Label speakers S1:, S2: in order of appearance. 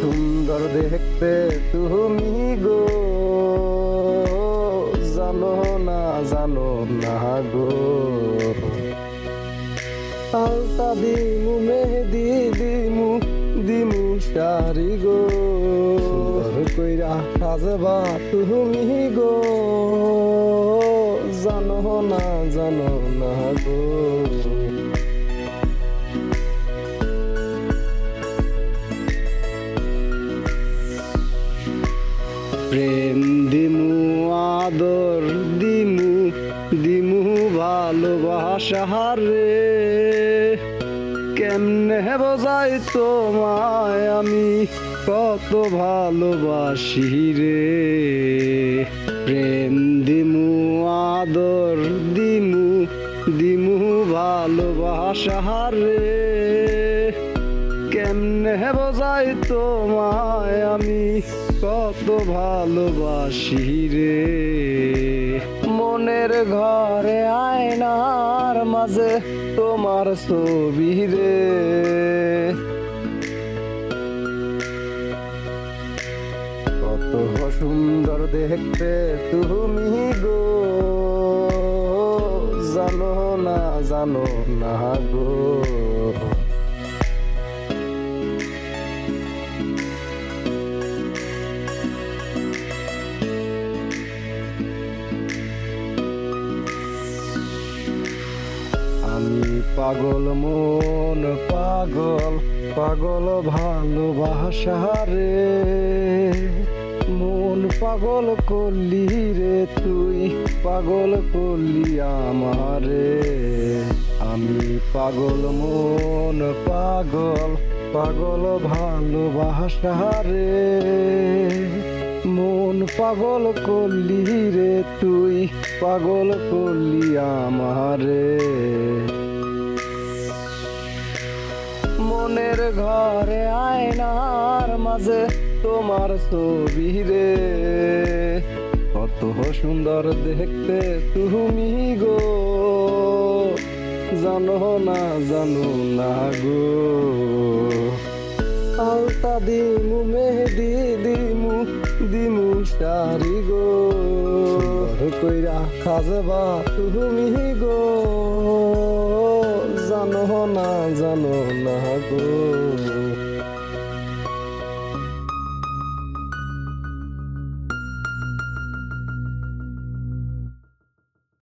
S1: সুন্দর দেখতে তুমি গো। জানো না জানো না গো। আলতা দিমু, মেহেদি দিমু দিমু শাড়ি গো। সুন্দর কইরা সাজবা তুমি গো। জানো না জানো না গো। প্রেম দিমু, আদর দিমু দিমু ভালোবাসা রে কেমনে বোঝাই তোমায় আমি, কত ভালোবাসি রে। প্রেম দিমু, আদর দিমু দিমু ভালোবাসা রে কেমনে বোঝাই তোমায় আমি ভালোবাসি রে মনের ঘরে আয়নার মাঝে তোমার ছবি রে। কত সুন্দর দেখতে তুমি গো। জানো না জানো না গো। আমি পাগল মন, পাগল পাগল ভালোবাসা রে। মন পাগল করলি রে তুই, পাগল করলি আমারে। আমি পাগল মন, পাগল পাগল ভালোবাসা রে। মন পাগল করলি রে তুই, পাগল করলি আমারে। মনের ঘরে আয়নার মাঝে তোমার ছবি রে। কত সুন্দর দেখতে তুমি গো, জানো না জানো না গো। আলতা দিমু মেহেদি দিমু শাড়ি গো। কইরা খাজবা তুমি গো। জানো না জানো না গো।